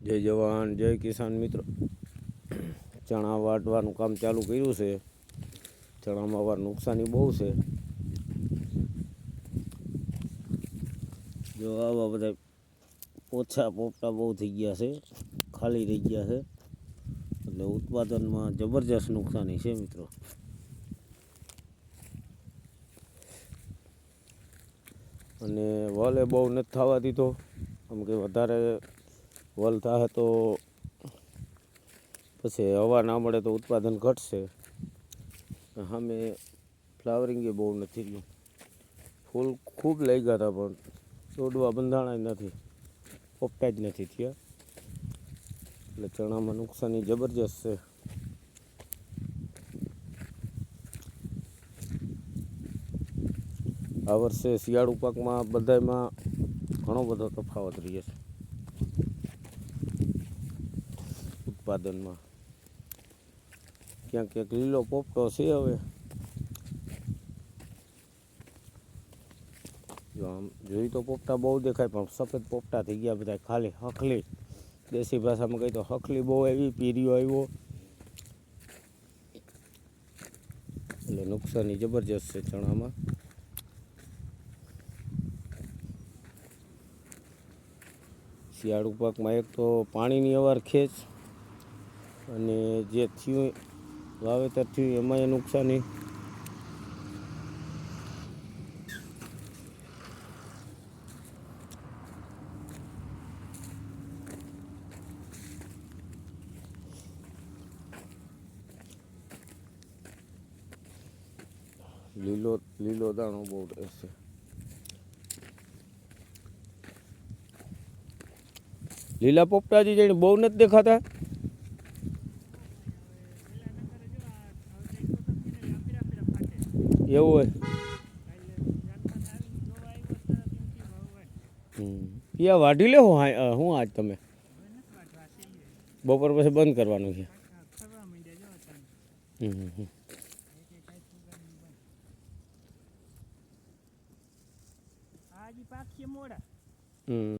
જય જવાન, જય કિસાન મિત્રો. ચણા વાટવાનું કામ ચાલુ કર્યું છે. ચણામાં વાર નુકસાની બહુ છે. જો આવા બધા ઓછા પોપટા બહુ થઈ ગયા છે, ખાલી રહી ગયા છે. એટલે ઉત્પાદનમાં જબરજસ્ત નુકસાની છે મિત્રો. અને વલે બહુ નથી થવા દીધો આમ કે વધારે વલ થાય તો પછી હવા ના મળે તો ઉત્પાદન ઘટશે. સામે ફ્લાવરિંગ બહુ નથી ગયું. ફૂલ ખૂબ લઈ ગયા હતા પણ છોડવા બંધાણા જ નથી. પોપટા જ નથી થયા. એટલે ચણામાં નુકસાની જબરજસ્ત છે. આ વર્ષે શિયાળુ પાકમાં બધાયમાં ઘણો બધો તફાવત રહ્યો છે. ઉત્પાદનમાં ક્યાંક ક્યાંક લીલો પોપટો છે હવે જો આમ જોઈ તો પોપટા બહુ દેખાય પણ સફેદ પોપટા થઈ ગયા બધા ખાલી હખલી દેશી ભાષામાં કહી તો હખલી બહુ આવી પીરીઓ આવ્યો એટલે નુકસાની જબરજસ્ત છે ચણામાં. શિયાળુ પાકમાં એક તો પાણીની અવાર ખેંચ. અને જે થયું, વાવેતર થયું, એમાંય નુકસાની. લીલો લીલો દાણો બહુ રહેશે. લીલા પોપટાજી જઈને બહુ નથી દેખાતા? એવું હોય હમ. યા વાઢી લે હું હા- હું આજ તમે બપોર પછી બંધ કરવાનું છે હમ હમ હમ. આજી પાક છે મોડા હમ